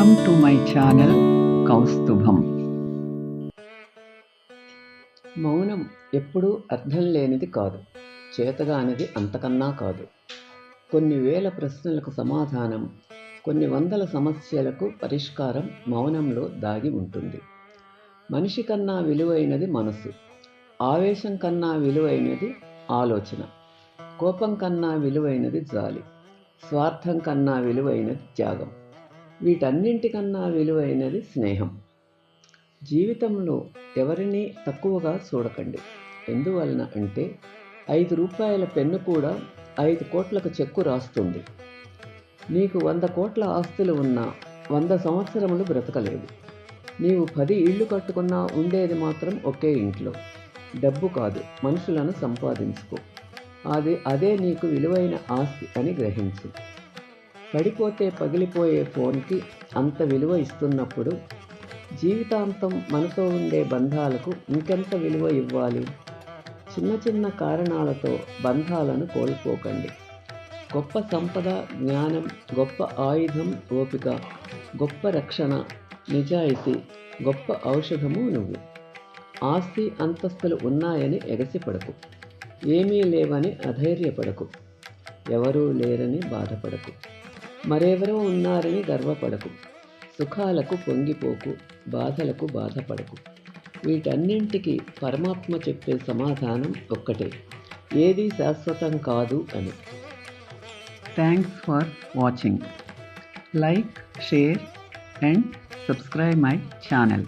Welcome to my channel Kaustubham మౌనం ఎప్పుడూ అర్థం లేనిది కాదు చేతగానిది అంతకన్నా కాదు. కొన్ని వేల ప్రశ్నలకు సమాధానం కొన్ని వందల సమస్యలకు పరిష్కారం మౌనంలో దాగి ఉంటుంది. మనిషి కన్నా విలువైనది మనసు ఆవేశం కన్నా విలువైనది ఆలోచన కోపం కన్నా విలువైనది జాలి స్వార్థం కన్నా విలువైనది త్యాగం. వీటన్నింటికన్నా విలువైనది స్నేహం. జీవితంలో ఎవరిని తక్కువగా చూడకండి. ఎందువలన అంటే ఐదు రూపాయల పెన్ను కూడా ఐదు కోట్లకు చెక్కు రాస్తుంది. నీకు వంద కోట్ల ఆస్తులు ఉన్నా వంద సంవత్సరములు బ్రతకలేవు నీవు పది ఇళ్ళు కట్టుకున్నా ఉండేది మాత్రం ఒకే ఇంట్లో. డబ్బు కాదు మనుషులను సంపాదించుకో. అది అదే నీకు విలువైన ఆస్తి అని గ్రహించు. పడిపోతే పగిలిపోయే ఫోన్కి అంత విలువ ఇస్తున్నప్పుడు జీవితాంతం మనతో ఉండే బంధాలకు ఇంకెంత విలువ ఇవ్వాలి? చిన్న చిన్న కారణాలతో బంధాలను కోల్పోకండి. గొప్ప సంపద జ్ఞానం గొప్ప ఆయుధం ఓపిక గొప్ప రక్షణ నిజాయితీ గొప్ప ఔషధము నువ్వు. ఆస్తి అంతస్తులు ఉన్నాయని ఎగసిపడకు. ఏమీ లేవని అధైర్యపడకు. ఎవరూ లేరని బాధపడకు. మరెవరో ఉన్నారని గర్వపడకు. సుఖాలకు పొంగిపోకు బాధలకు బాధపడకు. వీటన్నింటికి పరమాత్మ చెప్పే సమాధానం ఒక్కటే. ఏది శాశ్వతం కాదు అని. Thanks for watching like share and subscribe my channel